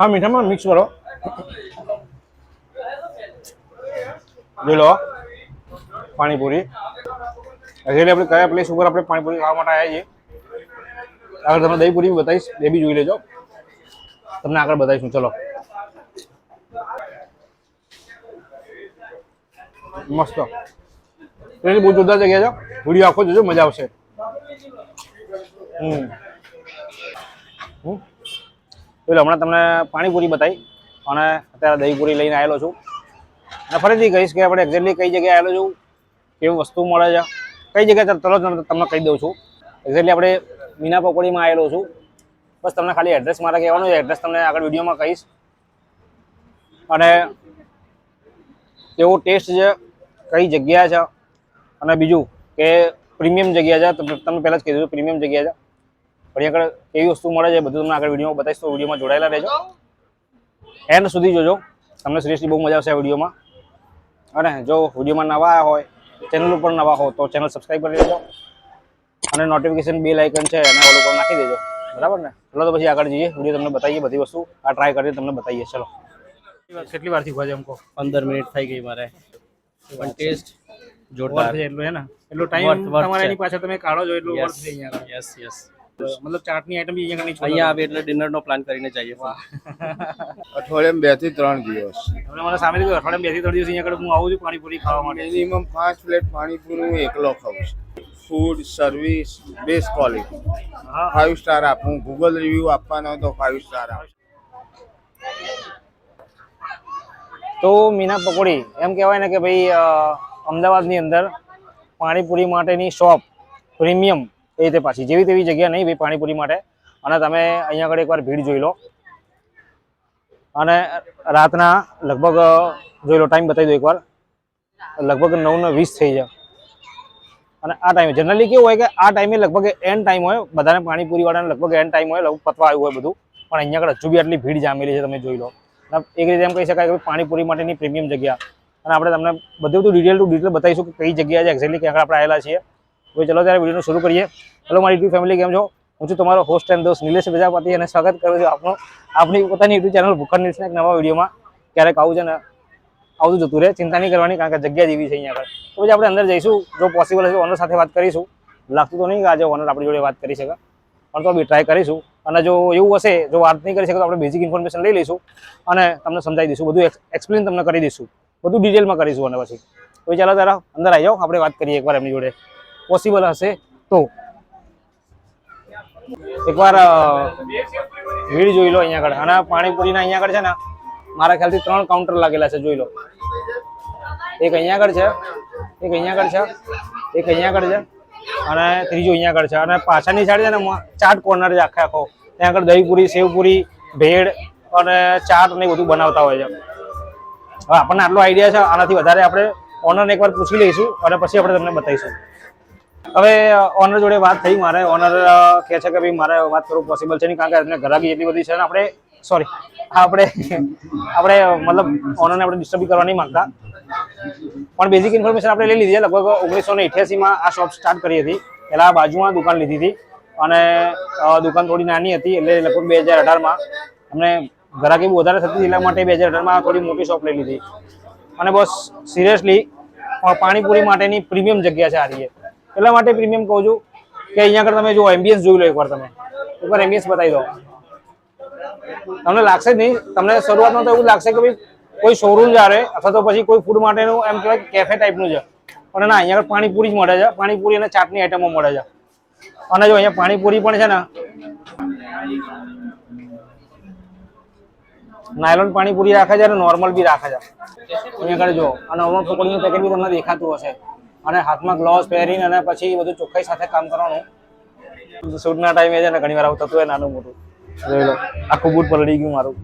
હા, મીઠામાં મિક્સ કરો. જોઈ લો, પાણીપુરી. એટલે આપણે કયા પ્લેસ ઉપર આપણે પાણીપુરી ખાવા માટે આવ્યા છીએ? આગળ તમને દહીપુરી બી બતાવીશ, એ બી જોઈ લેજો. તમને આગળ બતાવીશું, ચલો. મસ્ત. એટલે બહુ જોરદાર જગ્યા છે. વીડિયો આખો જોજો, મજા આવશે. હમ. હમ. એટલે હમણાં તમને પાણીપુરી બતાવી અને અત્યારે દહીંપુરી લઈને આવેલો છું. અને ફરીથી કહીશ કે આપણે એક્ઝેક્ટલી કઈ જગ્યાએ આવેલો છું, કેવી વસ્તુ મળે છે, કઈ જગ્યાએ તરત તમને કહી દઉં છું. એક્ઝેક્ટલી આપણે મીના પકોડીમાં આવેલો છું. બસ તમને ખાલી એડ્રેસ મારે કહેવાનું છે એડ્રેસ તમને આગળ વિડીયોમાં કહીશ. અને કેવો ટેસ્ટ છે, કઈ જગ્યા છે, અને બીજું કે પ્રીમિયમ જગ્યા છે, તમને પહેલાં જ કીધું પ્રીમિયમ જગ્યા છે. પણ આગળ કેવી વસ્તુ મળે છે બધું તમને આગળ વિડીયોમાં બતાવીશ તો વિડીયોમાં જોડાયેલા રહેજો. એન્ડ સુધી જોજો. તમને સિરિયસલી બહુ મજા આવશે આ વિડીયોમાં અને જો વિડીયોમાં નવા આવ્યા હોય ચેનલ ઉપર નવા હો તો ચેનલ સબસ્ક્રાઈબ કરી દેજો અને નોટિફિકેશન બે આઇકન છે એને ઓલ ઉપર નાખી દેજો. બરાબર ને? ચલો તો પછી આગળ જઈએ. વીડિયો તમને બતાવીએ બધી વસ્તુ. આ ટ્રાય કરીને તમને બતાવીએ. ચલો. કેટલી વાર શીખવા છે અમકો કહો? પંદર મિનિટ થઈ ગઈ મારે. પણ ટેસ્ટ જોરદાર છે એટલું હે ને? એટલો ટાઈમ તમારે એની પાછળ તમે કાઢો છો એટલું વર્થ છે અહીંયા યસ યસ મતલબ ચાટની આઈટમ અહીંયા નહીં અહીંયા આવે. એટલે ડિનર નો પ્લાન કરીને જઈએ. અઠવાડિયામાં બેથી ત્રણ દિવસ. તમને મને સામે કીધું અઠવાડિયામાં બેથી ત્રણ દિવસ અહીંયા આગળ હું આવું છું પાણીપુરી ખાવા માટે. મિનિમમ પાંચ પ્લેટ પાણીપુરી હું એકલો ખાઉં છું. ફૂડ સર્વિસ બેસ્ટ ક્વોલિટી હા. ફાઇવ સ્ટાર આપું. ગૂગલ રિવ્યુ આપવાનો હોય તો ફાઇવ સ્ટાર આપું. તો મીના પકોડી એમ કહેવાય ને કે ભાઈ અમદાવાદની અંદર પાણીપુરી માટેની શોપ પ્રીમિયમ. એ રીતે પાછી. જેવી તેવી જગ્યા નહીં ભાઈ પાણીપુરી માટે. અને તમે અહીંયા આગળ એકવાર ભીડ જોઈ લો. અને રાતના લગભગ, જોઈ લો ટાઈમ બતાવી દો એકવાર. લગભગ નવ ને વીસ થઈ જાય. અને આ ટાઈમે જનરલી કેવું હોય કે આ ટાઈમે લગભગ એન્ડ ટાઈમ હોય. બધાને પાણીપુરી વાળાને લગભગ એન્ડ ટાઈમ હોય લગભગ પતવા આવ્યું હોય બધું. પણ અહીંયા આગળ હજુ બી આટલી ભીડ જામેલી છે, તમે જોઈ લો. એક રીતે એમ કહી શકાય કે પાણીપુરી માટેની પ્રીમિયમ જગ્યા. અને આપણે તમને બધું બધું ડિટેલ ટુ ડિટેલ બતાવીશું કે કઈ જગ્યા છે એક્ઝેક્ટલી ક્યાં આપણે આવેલા છીએ. તો ચલો ત્યારે વિડીયોનું શરૂ કરીએ. હેલો, મારી યુટ્યુબ ફેમિલી કેમ છો? હું છું તમારો હોસ્ટ એન્ડ દોસ્ત નિલેશ પ્રજાપતિ અને સ્વાગત કરું છું આપનું આપણી પોતાની યુટ્યુબ ચેનલ ભૂખર નિલેશના એક નવા વિડીયોમાં. ક્યારેક આવું છે ને આવતું જતું રહે, ચિંતા નહીં કરવાની, કારણ કે જગ્યા જેવી છે અહીંયા આગળ. તો પછી આપણે અંદર જઈશું. જો પોસિબલ હશે ઓનર સાથે વાત કરીશું. લાગતું તો નહીં કે આજે ઓનર આપણી જોડે વાત કરી શકે. પણ તો બી ટ્રાય કરીશું. અને જો એવું હશે, જો વાત નહીં કરી શકે, તો આપણે બેઝિક ઇન્ફોર્મેશન લઈ લઈશું. અને તમને સમજાવી દઈશું. બધું એક્સપ્લેન તમને કરી દઈશું. બધું ડિટેલમાં કરીશું અને પછી. તો ચાલો, તારા અંદર આવી જાઓ. આપણે વાત કરીએ એકવાર એમની જોડે. પોસિબલ હશે તો. એકવાર ભીડ જોઈ લો અહીંયા આગળ. અને પાણીપુરીના અહીંયા આગળ છે ને, મારા ખ્યાલથી ત્રણ કાઉન્ટર લાગેલા છે, જોઈ લો. એક અહીંયા આગળ છે, એક અહીંયા આગળ છે, એક અહીંયા આગળ છે, અને ત્રીજો અહીંયા આગળ છે. અને પાછળની સાઈડ છે ને ચાટ કોર્નર છે આખે આખો. ત્યાં આગળ દહીંપુરી, સેવપુરી, ભેળ અને ચાટ ને બધું બનાવતા હોય છે. હવે આપણને આટલો આઈડિયા છે, આનાથી વધારે આપણે ઓનરને એકવાર પૂછી લઈશું અને પછી આપણે તમને બતાવીશું. હવે ઓનર જોડે વાત થઈ, મારે ઓનર કહે છે કે ભાઈ મારે વાત કરવું પોસિબલ છે નહીં, કારણ કે એમને ઘરાકી એટલી બધી છે ને આપણે સોરી આપણે આપણે, મતલબ ઓનરને આપણે ડિસ્ટર્બ કરવા નહીં માંગતા. પણ બેઝિક ઇન્ફોર્મેશન આપણે લઈ લીધી લગભગ ઓગણીસો ને અઠ્યાસીમાં આ શોપ સ્ટાર્ટ કરી હતી. પહેલાં બાજુમાં દુકાન લીધી હતી અને દુકાન થોડી નાની હતી એટલે લગભગ બે હજાર અઢારમાં અમને ઘરાકી બહુ વધારે થતી એટલા માટે બે હજાર અઢારમાં થોડી મોટી શોપ લઈ લીધી. અને બસ સિરિયસલી પાણીપુરી માટેની પ્રીમિયમ જગ્યા છે આ રહી એટલા માટે પ્રીમિયમ કહું છું કે અહીંયા આગળ તમે જો એમ્બિયન્સ જોઈ લો એકવાર તમે. એકવાર એમ્બિયન્સ બતાવી દો. તમને લાગશે જ નહીં. તમને શરૂઆતમાં તો એવું લાગશે કે ભાઈ કોઈ શોરૂમ જારે અથવા તો પછી કોઈ ફૂડ માટેનું એમ કહેવાય કેફે ટાઈપનું છે. પણ ના, અહીંયા આગળ પાણીપુરી જ મળે છે. પાણીપુરી અને ચાટની આઈટમો મળે છે. અને જો અહીંયા પાણીપુરી પણ છે ને નાયલોન પાણીપુરી રાખે છે અને નોર્મલ બી રાખે છે. અહીંયા આગળ જો આ નોર્મલ પકોડીનું પેકેટ બી તમને દેખાતું હશે. અને હાથમાં ગ્લોવ્સ પહેરીને અને પછી બધું ચોખ્ખાઈ સાથે કામ કરવાનું. શૂટના ટાઈમે છે ને ઘણી વાર આવું થતું હોય નાનું મોટું. આખું બૂટ પલડી ગયું મારું.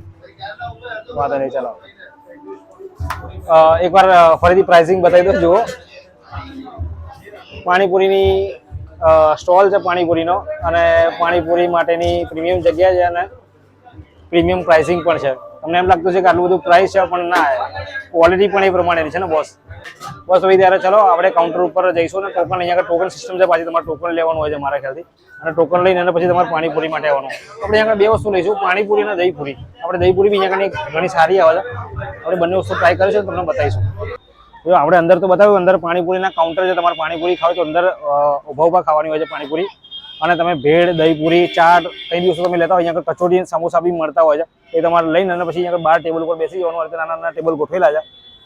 વાંધો નહીં ચાલો અ, એકવાર ફરીથી પ્રાઇસિંગ બતાવી દો જુઓ. પાણીપુરીની સ્ટોલ છે પાણીપુરીનો અને પાણીપુરી માટેની પ્રીમિયમ જગ્યા છે અને પ્રીમિયમ પ્રાઇસિંગ પણ છે. તમને એમ લાગતું છે કે આટલું બધું પ્રાઇસ છે પણ ના ક્વોલિટી પણ એ પ્રમાણેની છે ને બોસ બસ ભાઈ ત્યારે ચલો, આપણે કાઉન્ટર ઉપર જઈશું ને ટોકન અહીંયા ટોકન સિસ્ટમ છે, પાછી તમારે ટોકન લેવાનું હોય છે મારા ખ્યાલથી. અને ટોકન લઈને અને પછી તમારે પાણીપુરી માટે આવવાનું. આપણે અહીંયા બે વસ્તુ લઈશું, પાણીપુરી અને દહીંપુરી. આપણે દહીંપુરી બી અહીંયા ઘણી સારી આવે છે. આપણે બંને વસ્તુ ટ્રાય કરીશું તમને બતાવીશું. જો આપણે અંદર તો બતાવ્યું, અંદર પાણીપુરીના કાઉન્ટર છે, તમારે પાણીપુરી ખાવ તો અંદર ઊભા ઊભા ખાવાની હોય છે પાણીપુરી. અને તમે ભેળ, દહીંપુરી, ચાટ, કઈ દિવસો તમે લેતા હોય, અહીંયા કચોરી સમોસા બી મળતા હોય છે. એ તમારે લઈને અને પછી અહીંયા બાર ટેબલ ઉપર બેસી જવાનું હોય નાના નાના ટેબલ ગોઠવેલા છે.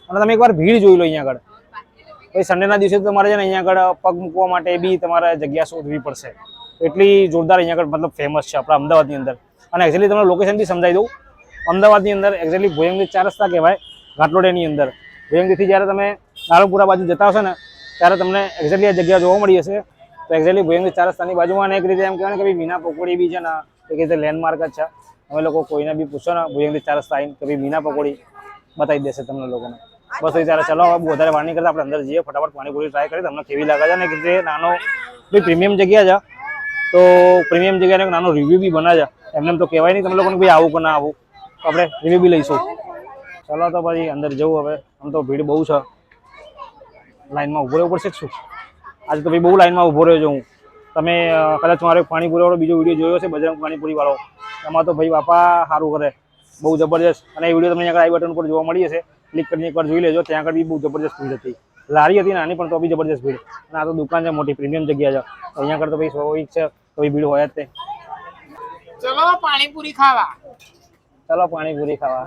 અને તમે એકવાર ભીડ જોઈ લો અહીંયા આગળ. પછી સન્ડેના દિવસે તમારે છે ને અહીંયા આગળ પગ મૂકવા માટે બી તમારે જગ્યા શોધવી પડશે. એટલી જોરદાર અહીંયા આગળ મતલબ ફેમસ છે આપણા અમદાવાદની અંદર. અને એક્ચ્યુઅલી તમને લોકેશન બી સમજાવી દઉં. અમદાવાદની અંદર એક્ઝેક્ટલી ભોયંગી ચાર રસ્તા કહેવાય, ઘાટલોડિયાની અંદર. ભોયંગીથી જ્યારે તમે નારણપુરા બાજુ જતા હશો ને, ત્યારે તમને એક્ઝેક્ટલી આ જગ્યા જોવા મળી હશે. તો એક્ઝેક્ટલી ભોયંગી ચાર રસ્તાની બાજુમાં એક રીતે એમ કહેવાય ને કે મીના પકોડી બી છે ને, એક રીતે લેન્ડમાર્ક જ છે. અમે લોકો કોઈને બી પૂછો ને, ભોયંગી ચાર રસ્તા આવીને કે ભાઈ મીના પકોડી બતાવી દેશે તમને લોકોને. બસ ત્યારે ચલો, હવે વધારે વાર નહીં કરતા, આપણે અંદર જઈએ, ફટાફટ પાણીપુરી ટ્રાય કરીએ. તમને કેવી લાગે છે અને કે નાનો પ્રીમિયમ જગ્યા છે, તો પ્રીમિયમ જગ્યાનો નાનો રિવ્યુ બી બનાવે છે. એમને એમ તો કહેવાય નહીં, તમે લોકોને ભાઈ આવું કે ના આવું. આપણે રિવ્યુ બી લઈશું. ચલો તો પછી અંદર જવું હવે. આમ તો ભીડ બહુ છે. લાઈનમાં ઊભો રહેવું પડશે શું? આજે તો ભાઈ બહુ લાઈનમાં ઊભો રહ્યો છું તમે કદાચ મારો પાણીપુરીવાળો બીજો વીડિયો જોયો છે બજરંગ પાણીપુરીવાળો એમાં તો ભાઈ બાપા સારું કરે. બહુ જબરજસ્ત. અને એ વીડિયો તમને આગળ આઈ બટન ઉપર જોવા મળી હશે. ક્લિક કરીને એકવાર જોઈ લેજો. ત્યાં આગળ બી બહુ જબરજસ્ત ભીડ હતી. લારી હતી નાની પણ તો બી જબરજસ્ત ભીડ. અને આ તો દુકાન છે મોટી પ્રીમિયમ જગ્યા છે. અહીંયા આગળ તો ભાઈ સ્વાભાવિક છે તો ભાઈ ભીડ હોય જ તે. ચલો પાણીપુરી ખાવા. ચલો પાણીપુરી ખાવા.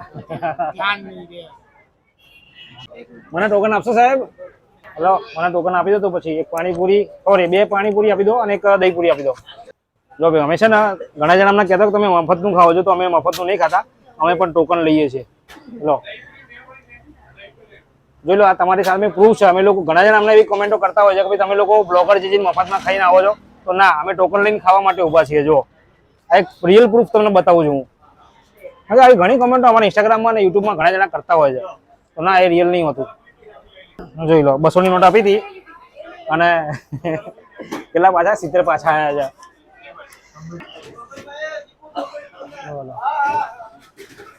મને ટોકન આપશો સાહેબ? હલો મને ટોકન આપી દો તો પછી એક પાણીપુરી સોરી બે પાણીપુરી આપી દો અને એક દહીંપુરી આપી દો. જો ભાઈ અમે છે ને ઘણા જણા અમને કહેતા કે તમે મફતનું ખાઓ છો તો અમે મફતનું નહીં ખાતા. અમે પણ ટોકન લઈએ છીએ. લો જોઈ લો, આ તમારી સામે પ્રૂફ છે. અમે લોકો ઘણા જણા અમને એવી કોમેન્ટો કરતા હોય છે કે તમે લોકો બ્લોગર જે મફતમાં ખાઈને આવો છો. તો ના, અમે ટોકન લઈને ખાવા માટે ઊભા છીએ. જો આ એક રિયલ પ્રૂફ તમને બતાવું છું હું. હવે આવી ઘણી કોમેન્ટો અમારા ઇન્સ્ટાગ્રામમાં અને યુટ્યુબમાં ઘણા જણા કરતા હોય છે. તો ના, એ રિયલ નહીં હોતું. જોઈ લો બસોની નોટ આપી હતી. અને કેટલા પાછા? સિત્તેર પાછા આવ્યા છે.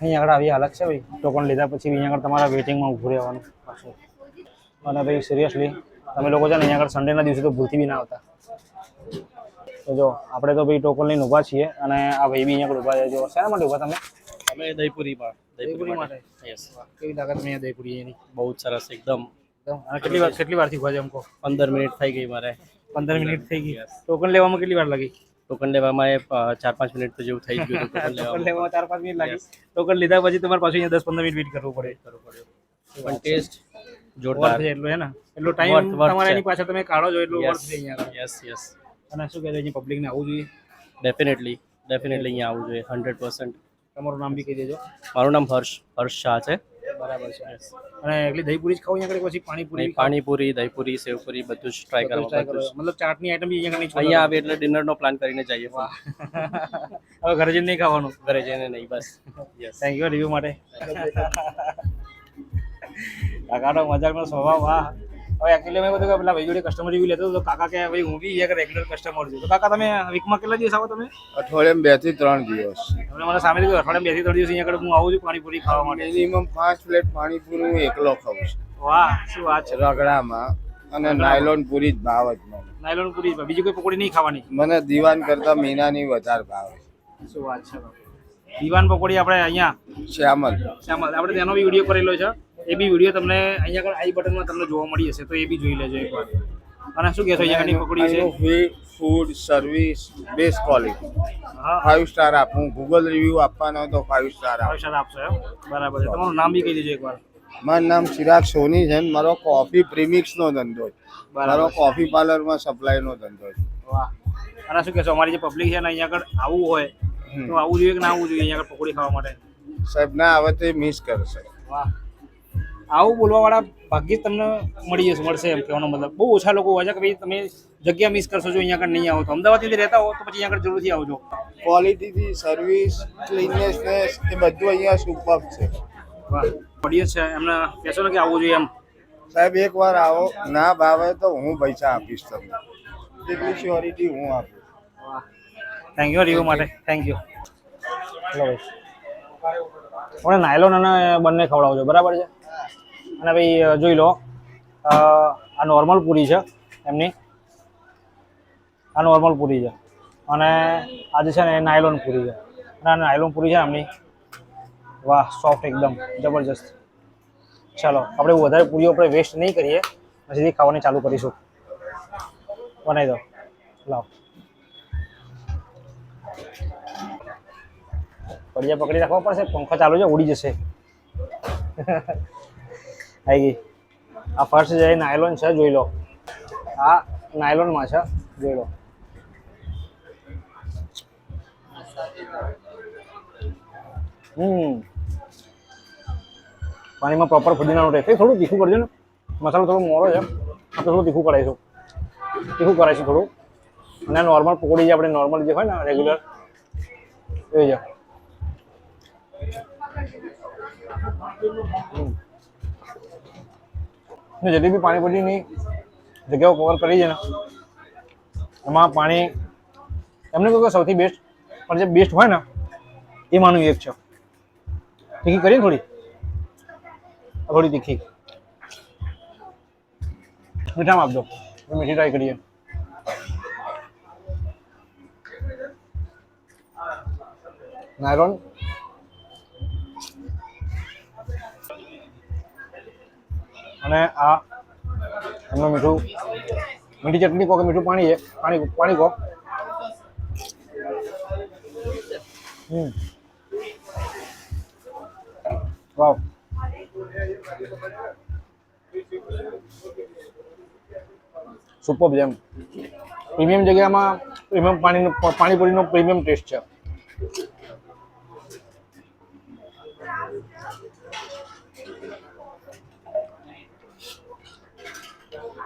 અહીંયા આગળ આવી હાલત છે ભાઈ. ટોકન લીધા પછી અહીંયા આગળ તમારા વેટિંગમાં ઊભું રહેવાનું. પાછું અને ભાઈ સિરિયસલી તમે લોકો છે ને અહીંયા આગળ સન્ડેના દિવસે તો ભૂલથી બી ના આવતા. તો જો આપણે તો ભાઈ ટોકન લઈને ઊભા છીએ અને આ ભાઈ બી અહીંયા ઊભા છે. જો શેના માટે ઊભા તમે? અમે દહીપુરી માં. દહીંપુરી માટે. યસ કેવી લાગત અહીંયા દહીંપુરી એની? બહુ જ સરસ એકદમ. કેટલી વાર કેટલી વારથી ઊભા છે અમકો પંદર મિનિટ થઈ ગઈ મારે. પંદર મિનિટ થઈ ગઈ. ટોકન લેવામાં કેટલી વાર લાગી? ટોકન લેવામાં એ ચાર પાંચ મિનિટ તો જેવું થઈ ગયું ટોકન લેવામાં. ચાર પાંચ મિનિટ લાગી. ટોકન લીધા પછી તમારે પાછું અહીંયા દસ પંદર મિનિટ વેઇટ કરવું પડે. પણ ટેસ્ટ જોરદાર. છે એટલું હે ને? એટલો ટાઈમ તમારે એની પાછળ તમે કાઢો છો એટલું વર્થ છે અહીંયા યસ યસ અને શું કહેવાય પબ્લિક પબ્લિકને આવવું જોઈએ? ડેફિનેટલી ડેફિનેટલી અહીંયા આવવું જોઈએ હંડ્રેડ પર્સન્ટ તમારું નામ બી કહી દેજો. મારું નામ હર્ષ હર્ષ શાહ છે. બરાબર છે. અને એટલી દહીપુરી જ ખાવ અહીંયા આગળ પછી પાણીપુરી? પાણીપુરી દહીપુરી સેવપુરી બધું જ ટ્રાય કરો. કરવા મતલબ ચાટની આઈટમ અહીંયા આગળ અહીંયા આવે એટલે ડિનરનો પ્લાન કરીને જઈએ હવે ઘરે જઈને નહીં ખાવાનું? ઘરે જઈને નહીં બસ. યસ થેન્ક યુ રિવ્યુ માટે કાકાનો મજાકનો સ્વભાવ વાહ હવે એકચ્યુઅલી મેં બધું કે પેલા ભાઈ જોડે કસ્ટમર રિવ્યુ લેતો તો કાકા કે ભાઈ હું બી એક રેગ્યુલર કસ્ટમર છું. તો કાકા તમે વીકમાં કેટલા દિવસ આવો તમે? અઠવાડિયામાં બેથી ત્રણ દિવસ. તમે મને સામે કીધું અઠવાડિયામાં બેથી ત્રણ દિવસ અહીંયા હું આવું છું પાણીપુરી ખાવા માટે. મિનિમમ પાંચ પ્લેટ પાણીપુરી હું એકલો ખાઉં છું. વાહ શું વાત છે. રગડામાં અને નાયલોન પૂરી જ ભાવ જ મને. નાયલોન પૂરી જ, બીજી કોઈ પકોડી નહીં ખાવાની? મને દીવાન કરતા મીનાની વધારે ભાવે શું વાત છે. દીવાન પકોડી આપણે અહીંયા શ્યામલ. શ્યામલ. આપણે તેનો બી વીડિયો કરેલો છે. એ બી વીડિયો તમને અહીંયા આગળ આઈ બટનમાં તમને જોવા મળી હશે તો એ બી જોઈ લેજો એકવાર. અને શું કહેશો અહીંયાની પકડી છે? ફૂડ સર્વિસ બેસ્ટ ક્વોલિટી હા. ફાઇવ સ્ટાર આપું. ગૂગલ રિવ્યુ આપવાનો તો ફાઇવ સ્ટાર આપું. સ્ટાર આપશો એમ? બરાબર છે. તમારું નામ બી કહી દેજો એકવાર. મારું નામ ચિરાગ સોની છે મારો કોફી પ્રીમિક્સનો ધંધો છે. મારો કોફી પાર્લરમાં સપ્લાયનો ધંધો છે. વાહ. અને શું કહેશો અમારી જે પબ્લિક છે ને અહીંયા આગળ આવવું હોય તો આવવું જોઈએ કે ના આવવું જોઈએ અહીંયા આગળ પકોડી ખાવા માટે? સાહેબ ના આવે તો મિસ કરશે. વાહ. આવું બોલવાવાળા ભાગ્યે જ તમને મળી જશે મળશે એમ કહેવાનો મતલબ. બહુ ઓછા લોકો હોય છે કે ભાઈ તમે જગ્યા મિસ કરશો જો અહીંયા આગળ નહીં આવો તો. અમદાવાદથી રહેતા હો તો પછી અહીંયા આગળ જરૂરથી આવજો. ક્વોલિટીથી સર્વિસ ક્લીનનેસનેસ એ બધું અહીંયા સુપર છે. વાહ ઓડિયન્સ છે. એમને કહેશો ને કે આવવું જોઈએ એમ. સાહેબ એકવાર આવો. ના ભાવે તો હું પૈસા આપીશ તમને. એટલી શ્યોરિટી હું આપીશ થેન્ક યુ રિવ્યુ માટે. થેન્ક યુ હેલો ભાઈ. મને નાયલોન અને બંને ખવડાવજો. બરાબર છે? અને ભાઈ જોઈ લો. આ નોર્મલ પૂરી છે એમની. આ નોર્મલ પૂરી છે. અને આ જે છે ને નાયલોન પૂરી છે. અને આ નાયલોન પૂરી છે એમની. વાહ સોફ્ટ એકદમ, જબરજસ્ત. ચાલો, આપણે વધારે પૂરીઓ આપણે વેસ્ટ નહીં કરીએ. સીધી ખાવાની ચાલુ કરીશું. બનાવી દો. લાવ. પડિયા પકડી રાખવા પડશે, પંખો ચાલુ છે, ઉડી જશે. આવી ગઈ. આ ફર્સ્ટ જે નાયલોન છે, જોઈ લો. આ નાયલોનમાં છે, જોઈ લો. હમ. પાણીમાં પ્રોપર ફુદીનાનું રહે થોડું તીખું કરજો ને. મસાલો થોડો મોરો છે. આપણે થોડું તીખું કરાવીશું તીખું કરાવીશું થોડું. અને નોર્મલ પકોડી જે આપણે નોર્મલ જે હોય ને રેગ્યુલર એ જ. ને બી પાણીપુરીની જગ્યાઓ કવર કરી છે ને, એમાં પાણી એમને કહ્યું કે સૌથી બેસ્ટ પણ જે બેસ્ટ હોય ને, એ માનું એક છે. તીખી કરીએ થોડી? થોડી તીખી. મીઠામાં આપજો. મીઠી ટ્રાય કરીએ. નાયલોન અને આ એમનું મીઠું, મીઠી ચટણી કહો કે મીઠું પાણી છે, પાણી પાણી કહો હમ. વાવ. સુપર જેમ. પ્રીમિયમ જગ્યામાં પ્રીમિયમ પાણીનો, પાણીપુરીનો પ્રીમિયમ ટેસ્ટ છે.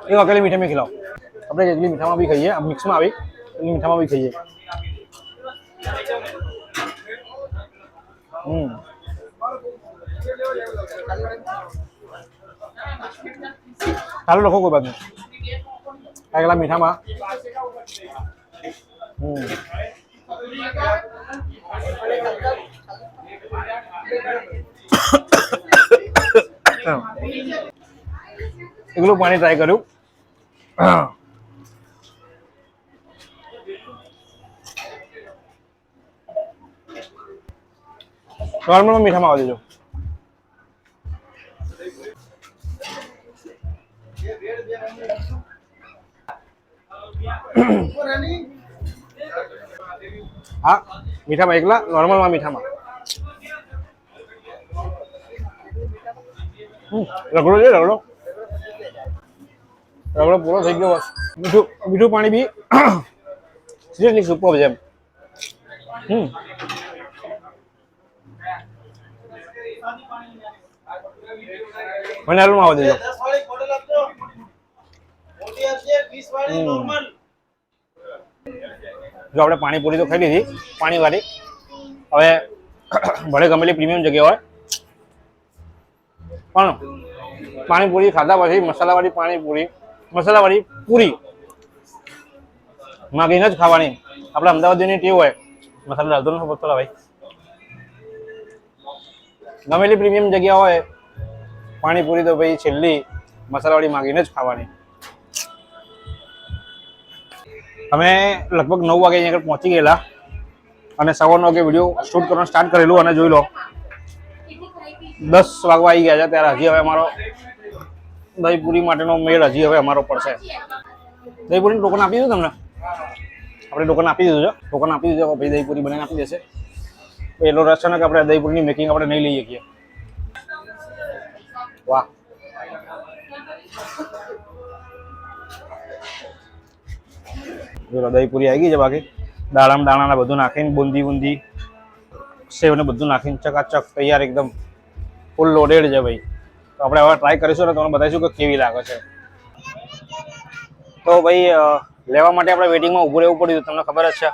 એક અકેલી મીઠા ખીલાવ. આપણે જેટલી મીઠામાં બી ખાઈએ મિક્સમાં આવી, એટલી મીઠામાં બી ખાઈએ. હમ. ચાલુ, લખો કોઈ બાજુ. આગલા મીઠામાં. એકલું પાણી ટ્રાય કર્યું. નોર્મલમાં મીઠામાં આવવા દેજો હા મીઠામાં એકલા નોર્મલમાં મીઠામાં હમ, રગડો છે રગડો રગડો પૂરો થઈ ગયો બસ. મીઠું મીઠું પાણી બી સિરિયસલી સુપર છે હમ. મને આલુમાં આવવા દેજો. જો આપણે પાણીપુરી તો ખાઈ લીધી પાણીવાળી હવે ભલે ગમેલી પ્રીમિયમ જગ્યા હોય. પણ પાણીપુરી ખાધા પછી મસાલાવાળી પાણીપુરી મસાલાવાળી પૂરી. માગીને જ ખાવાની. આપણે અમદાવાદની ટેવ હોય. મસાલો ડાલતો નથી પડતો ભાઈ. ગમેલી પ્રીમિયમ જગ્યા હોય, પાણીપુરી તો ભાઈ છેલ્લી. મસાલાવાળી માગીને જ ખાવાની. અમે લગભગ નવ વાગે અહીંયા આગળ પહોંચી ગયેલા. અને સવા નવ વાગે વીડિયો શૂટ કરવાનું સ્ટાર્ટ કરેલું અને જોઈ લો. દસ વાગવા આવી ગયા છે, ત્યારે હજી હવે અમારો દહીપુરી માટેનો મેળ હજી હવે અમારો પડશે. દહીપુરીનું ટોકન આપી દીધું તમને? આપણે ટોકન આપી દીધું છે. ટોકન આપી દીધું ભાઈ દહીપુરી બનાવીને આપી દેશે. પહેલો રસ છે કે આપણે દહીપુરીની મેકિંગ આપણે નહીં લઈ શકીએ વાહ. જોલો દહીપુરી આવી ગઈ છે બાકી. દાણામાં દાણાના બધું નાખીને, બુંદી બુંદી સેવ ને બધું નાખીને ચકાચક તૈયાર એકદમ ફૂલ લોડેડ છે ભાઈ. તો આપણે હવે ટ્રાય કરીશું અને તમને બતાવીશું કે કેવી લાગે છે. તો ભાઈ લેવા માટે આપણે વેટિંગમાં ઊભું રહેવું પડ્યું તમને ખબર જ છે.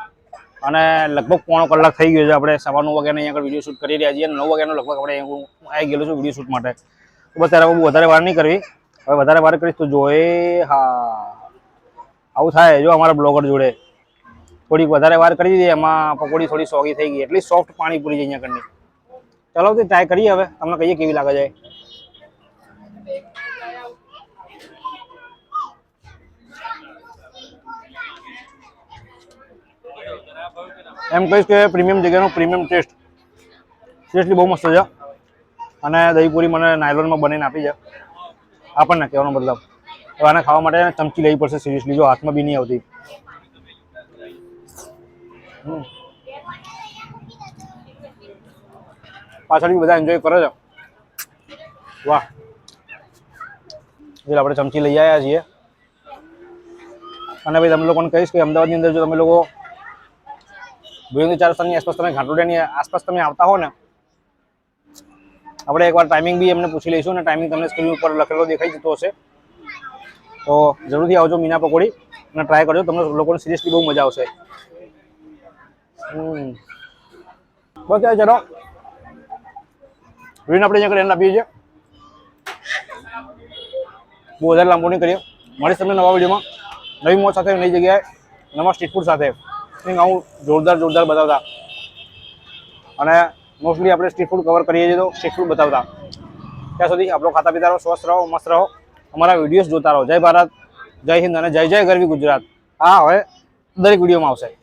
અને લગભગ પોણો કલાક થઈ ગયો છે આપણે સવા નવ વાગ્યાને અહીંયા આગળ વીડિયો શૂટ કરી રહ્યા છીએ અને નવ વાગ્યાનો લગભગ આપણે હું આવી ગયેલો છું વીડિયો શૂટ માટે. બસ ત્યારે બહુ વધારે વાર નહીં કરવી. હવે વધારે વાર કરીશ તો જો એ હા, આવું થાય જો અમારા બ્લોગર જોડે. થોડીક વધારે વાર કરી દીધી, એમાં પકોડી થોડી સોગી થઈ ગઈ. એટલી સોફ્ટ પાણીપુરી છે અહીંયા કરની ચાલો, તો ટ્રાય કરીએ હવે. તમને કહીએ કેવી લાગે છે. એમ કહીશ કે પ્રીમિયમ જગ્યાનો પ્રીમિયમ ટેસ્ટ. સિરિયસલી બહુ મસ્ત છે. અને દહીંપુરી મને નાયલોનમાં બનાવીને આપી છે. આપણને કહેવાનો મતલબ. હવે આને ખાવા માટે ચમચી લેવી પડશે સિરિયસલી જો હાથમાં બી નહીં આવતી. પાછળ બી બધા એન્જોય કરે છે. વાહ. એટલે આપણે ચમચી લઈ આવ્યા છીએ. અને ભાઈ તમે લોકોને કહીશ કે અમદાવાદની અંદર જો તમે લોકો ભુજંગ ચાર રસ્તાની આસપાસ તમે ઘાટોડિયાની આસપાસ તમે આવતા હો ને, આપણે એકવાર ટાઈમિંગ બી એમને પૂછી લઈશું અને ટાઈમિંગ તમને સ્ક્રીન ઉપર લખેલો દેખાઈ જતો હશે. તો જરૂરથી આવજો મીના પકોડી અને ટ્રાય કરજો, તમને લોકોને સિરિયસલી બહુ મજા આવશે. હમ. બસ યાર ચલો. વીડિયો આપણે અહીંયા એન્ડ આપીએ છીએ. બહુ વધારે લાંબો નહીં કરીએ. મળીશ તમને નવા વિડીયોમાં. નવી મોજ સાથે, નવી જગ્યાએ. નવા સ્ટ્રીટ ફૂડ સાથે. કંઈક આવું જોરદાર જોરદાર બતાવતા. અને મોસ્ટલી આપણે સ્ટ્રીટ ફૂડ કવર કરીએ છીએ તો સ્ટ્રીટ ફૂડ બતાવતા. ત્યાં સુધી આપણો ખાતા પીતા રહો, સ્વસ્થ રહો, મસ્ત રહો. અમારા વિડીયોઝ જોતા રહો. જય ભારત, જય હિન્દ અને જય જય ગરવી ગુજરાત. આ હવે દરેક વિડીયોમાં આવશે.